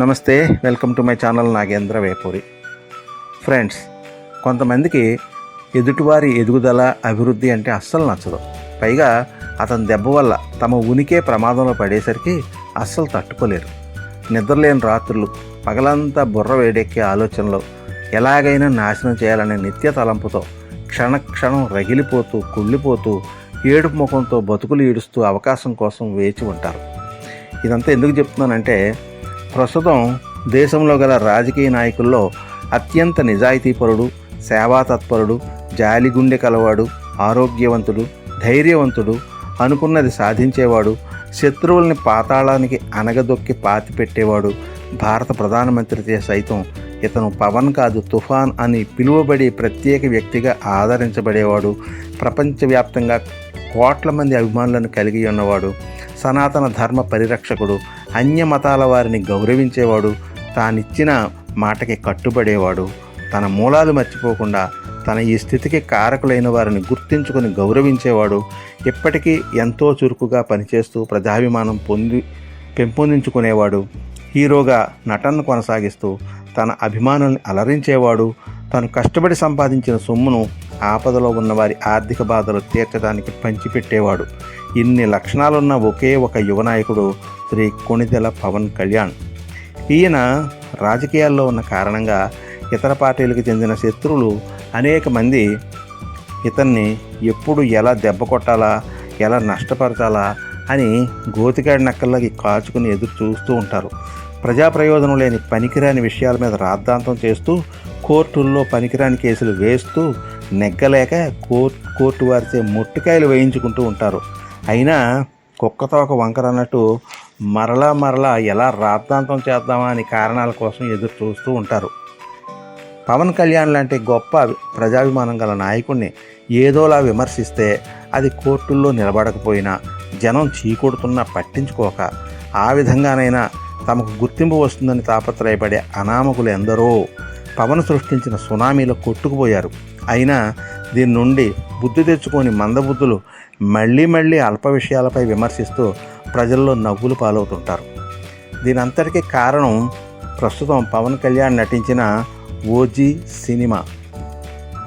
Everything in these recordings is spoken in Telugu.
నమస్తే welcome to my channel Nagendra Vepuri. Friends కొంతమందికి ఎదుటివారి ఎదుగుదల అభివృద్ధి అంటే అస్సలు నచ్చదు. పైగా అతని దెబ్బ వల్ల తమ ఉనికే ప్రమాదంలో పడేసరికి అస్సలు తట్టుకోలేరు. నిద్రలేని రాత్రులు పగలంతా బుర్ర వేడెక్కే ఆలోచనలో ఎలాగైనా నాశనం చేయాలనే నిత్య తలంపుతో క్షణక్షణం రగిలిపోతూ కుళ్ళిపోతూ ఏడుపు ముఖంతో బతుకులు ఈడుస్తూ అవకాశం కోసం వేచి ఉంటారు. ఇదంతా ఎందుకు చెప్తున్నానంటే ప్రస్తుతం దేశంలో గల రాజకీయ నాయకుల్లో అత్యంత నిజాయితీపరుడు సేవా తత్పరుడు జాలిగుండె కలవాడు ఆరోగ్యవంతుడు ధైర్యవంతుడు అనుకున్నది సాధించేవాడు శత్రువుల్ని పాతాళానికి అనగదొక్కి పాతి పెట్టేవాడు భారత ప్రధానమంత్రితే సైతం ఇతను పవన్ కాదు తుఫాన్ అని పిలువబడి ప్రత్యేక వ్యక్తిగా ఆదరించబడేవాడు ప్రపంచవ్యాప్తంగా కోట్ల మంది అభిమానులను కలిగి ఉన్నవాడు సనాతన ధర్మ పరిరక్షకుడు అన్య మతాల వారిని గౌరవించేవాడు తానిచ్చిన మాటకి కట్టుబడేవాడు తన మూలాలు మర్చిపోకుండా తన ఈ స్థితికి కారకులైన వారిని గుర్తించుకొని గౌరవించేవాడు ఇప్పటికీ ఎంతో చురుకుగా పనిచేస్తూ ప్రజాభిమానం పొంది పెంపొందించుకునేవాడు హీరోగా నటనను కొనసాగిస్తూ తన అభిమానుల్ని అలరించేవాడు తను కష్టపడి సంపాదించిన సొమ్మును ఆపదలో ఉన్నవారి ఆర్థిక బాధలు తీర్చడానికి పంచిపెట్టేవాడు. ఇన్ని లక్షణాలున్న ఒకే ఒక యువ నాయకుడు శ్రీ కొణిదెల పవన్ కళ్యాణ్. ఈయన రాజకీయాల్లో ఉన్న కారణంగా ఇతర పార్టీలకు చెందిన శత్రువులు అనేక మంది ఇతన్ని ఎప్పుడు ఎలా దెబ్బ కొట్టాలా ఎలా నష్టపరచాలా అని గోతికాడి నక్కల్లాగి కాచుకుని ఎదురు చూస్తూ ఉంటారు. ప్రజా ప్రయోజనం లేని పనికిరాని విషయాల మీద రాద్ధాంతం చేస్తూ కోర్టుల్లో పనికిరాని కేసులు వేస్తూ నెగ్గలేక కోర్టు కోర్టు వారిచే ముట్టుకాయలు వేయించుకుంటూ ఉంటారు. అయినా కుక్కతో ఒక వంకర అన్నట్టు మరలా మరలా ఎలా రాద్ధాంతం చేద్దామా అని కారణాల కోసం ఎదురు చూస్తూ ఉంటారు. పవన్ కళ్యాణ్ లాంటి గొప్ప ప్రజాభిమానం గల నాయకుడిని ఏదోలా విమర్శిస్తే అది కోర్టుల్లో నిలబడకపోయినా జనం చీకొడుతున్నా పట్టించుకోక ఆ విధంగానైనా తమకు గుర్తింపు వస్తుందని తాపత్రయపడే అనామకులు ఎందరో పవన్ సృష్టించిన సునామీలో కొట్టుకుపోయారు. అయినా దీని నుండి బుద్ధి తెచ్చుకొని మందబుద్ధులు మళ్ళీ మళ్ళీ అల్ప విషయాలపై విమర్శిస్తూ ప్రజల్లో నవ్వులు పాలవుతుంటారు. దీనంతటికీ కారణం ప్రస్తుతం పవన్ కళ్యాణ్ నటించిన ఓజీ సినిమా.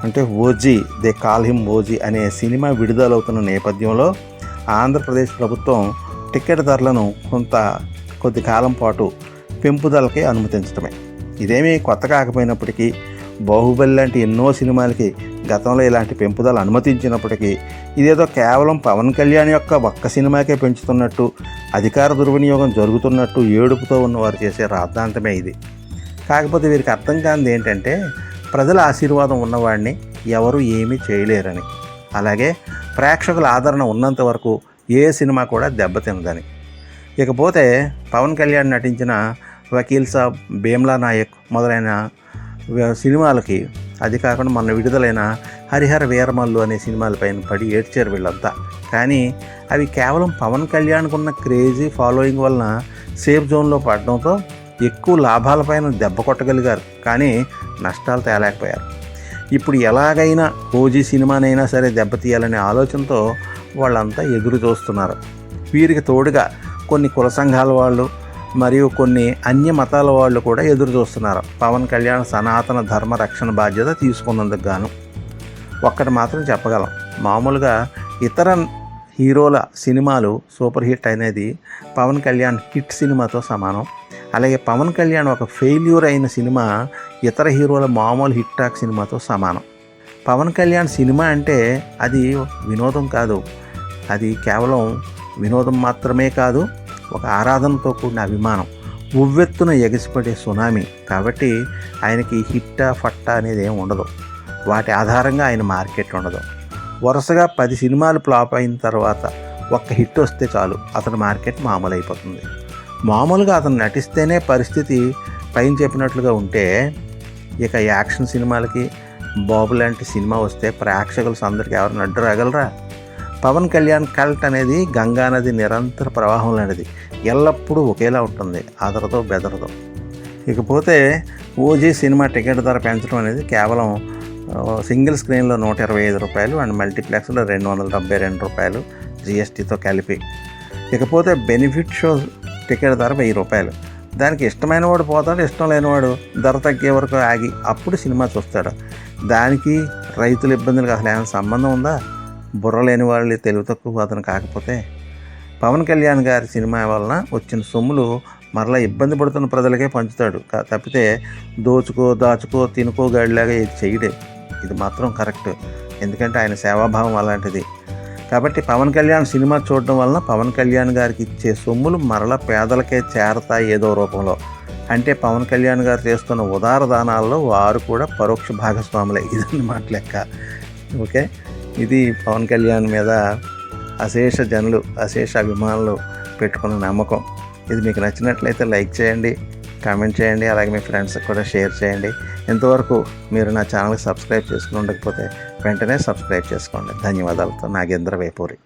అంటే OG they call him OG అనే సినిమా విడుదలవుతున్న నేపథ్యంలో ఆంధ్రప్రదేశ్ ప్రభుత్వం టికెట్ ధరలను కొంత కొద్ది కాలం పాటు పెంపుదలకి అనుమతించడమే ఇదేమీ కొత్త కాకపోయినప్పటికీ బాహుబలి లాంటి ఎన్నో సినిమాలకి గతంలో ఇలాంటి పెంపుదల అనుమతించినప్పటికీ ఇదేదో కేవలం పవన్ కళ్యాణ్ యొక్క ఒక్క సినిమాకే పెంచుతున్నట్టు అధికార దుర్వినియోగం జరుగుతున్నట్టు ఏడుపుతో ఉన్నవారు చేసే రాద్ధాంతమే ఇది. కాకపోతే వీరికి అర్థం కానిది ఏంటంటే ప్రజల ఆశీర్వాదం ఉన్నవాడిని ఎవరు ఏమీ చేయలేరని. అలాగే ప్రేక్షకుల ఆదరణ ఉన్నంత వరకు ఏ సినిమా కూడా దెబ్బతినదని. ఇకపోతే పవన్ కళ్యాణ్ నటించిన వకీల్ సాబ్ భీమ్లా నాయక్ మొదలైన సినిమాలకి అది కాకుండా మొన్న విడుదలైన హరిహర వీరమల్లు అనే సినిమాలపైన పడి ఏడ్చారు వీళ్ళంతా. కానీ అవి కేవలం పవన్ కళ్యాణ్కు ఉన్న క్రేజీ ఫాలోయింగ్ వలన సేఫ్ జోన్లో పడడంతో ఎక్కువ లాభాలపైన దెబ్బ కొట్టగలిగారు. కానీ నష్టాలు తేలేకపోయారు. ఇప్పుడు ఎలాగైనా ఓజీ సినిమానైనా సరే దెబ్బతీయాలనే ఆలోచనతో వాళ్ళంతా ఎదురు చూస్తున్నారు. వీరికి తోడుగా కొన్ని కుల సంఘాల వాళ్ళు మరియు కొన్ని అన్య మతాల వాళ్ళు కూడా ఎదురు చూస్తున్నారు. పవన్ కళ్యాణ్ సనాతన ధర్మ రక్షణ బాధ్యత తీసుకున్నందుకు గాను. ఒక్కటి మాత్రం చెప్పగలం. మామూలుగా ఇతర హీరోల సినిమాలు సూపర్ హిట్ అనేది పవన్ కళ్యాణ్ హిట్ సినిమాతో సమానం. అలాగే పవన్ కళ్యాణ్ ఒక ఫెయిల్యూర్ అయిన సినిమా ఇతర హీరోల మామూలు హిట్ టాక్ సినిమాతో సమానం. పవన్ కళ్యాణ్ సినిమా అంటే అది వినోదం కాదు. అది కేవలం వినోదం మాత్రమే కాదు ఒక ఆరాధనతో కూడిన అభిమానం ఉవ్వెత్తున ఎగసిపడే సునామీ. కాబట్టి ఆయనకి హిట్టా ఫట్టా అనేది ఏమి ఉండదు. వాటి ఆధారంగా ఆయన మార్కెట్ ఉండదు. వరుసగా పది సినిమాలు ఫ్లాప్ అయిన తర్వాత ఒక్క హిట్ వస్తే చాలు అతని మార్కెట్ మామూలు అయిపోతుంది మామూలుగా అతను నటిస్తేనే పరిస్థితి పైన చెప్పినట్లుగా ఉంటే ఇక యాక్షన్ సినిమాలకి బాబు లాంటి సినిమా వస్తే ప్రేక్షకులు అందరికి ఎవరిని అడ్డు రాగలరా పవన్ కళ్యాణ్ కల్ట్ అనేది గంగా నది నిరంతర ప్రవాహం లాంటిది. ఎల్లప్పుడూ ఒకేలా ఉంటుంది అదరతో బెదరతో ఇకపోతే ఓజీ సినిమా టికెట్ ధర పెంచడం అనేది కేవలం సింగిల్ స్క్రీన్లో నూట ఇరవై ఐదు రూపాయలు అండ్ మల్టీప్లెక్స్లో రెండు వందల డెబ్బై రెండు రూపాయలు జిఎస్టీతో కలిపి. ఇకపోతే బెనిఫిట్ షో టికెట్ ధర వెయ్యి రూపాయలు. దానికి ఇష్టమైన వాడు పోతాడు ఇష్టం లేనివాడు ధర తగ్గే వరకు ఆగి అప్పుడు సినిమా చూస్తాడు. దానికి రైతుల ఇబ్బందులకు అసలు ఏమైనా సంబంధం ఉందా? బుర్ర లేని వాళ్ళు తెలివి తక్కువ అతను కాకపోతే పవన్ కళ్యాణ్ గారి సినిమా వలన వచ్చిన సొమ్ములు మరలా ఇబ్బంది పడుతున్న ప్రజలకే పంచుతాడు. కా- తప్పితే దోచుకో దాచుకో తినుకో గాడిలాగా ఇది చేయడే. ఇది మాత్రం కరెక్ట్. ఎందుకంటే ఆయన సేవాభావం అలాంటిది. కాబట్టి పవన్ కళ్యాణ్ సినిమా చూడడం వలన పవన్ కళ్యాణ్ గారికి ఇచ్చే సొమ్ములు మరలా పేదలకే చేరతాయి ఏదో రూపంలో. అంటే పవన్ కళ్యాణ్ గారు చేస్తున్న ఉదార దానాల్లో వారు కూడా పరోక్ష భాగస్వాములే. ఇదన్నమాట లెక్క. ఓకే? ఇది పవన్ కళ్యాణ్ మీద అశేష జనులు అశేష అభిమానులు పెట్టుకున్న నమ్మకం. ఇది మీకు నచ్చినట్లయితే లైక్ చేయండి కామెంట్ చేయండి అలాగే మీ ఫ్రెండ్స్కి కూడా షేర్ చేయండి. ఇంతవరకు మీరు నా ఛానల్కి సబ్స్క్రైబ్ చేసుకుని ఉండకపోతే వెంటనే సబ్స్క్రైబ్ చేసుకోండి. ధన్యవాదాలతో నాగేంద్ర వైపూరి.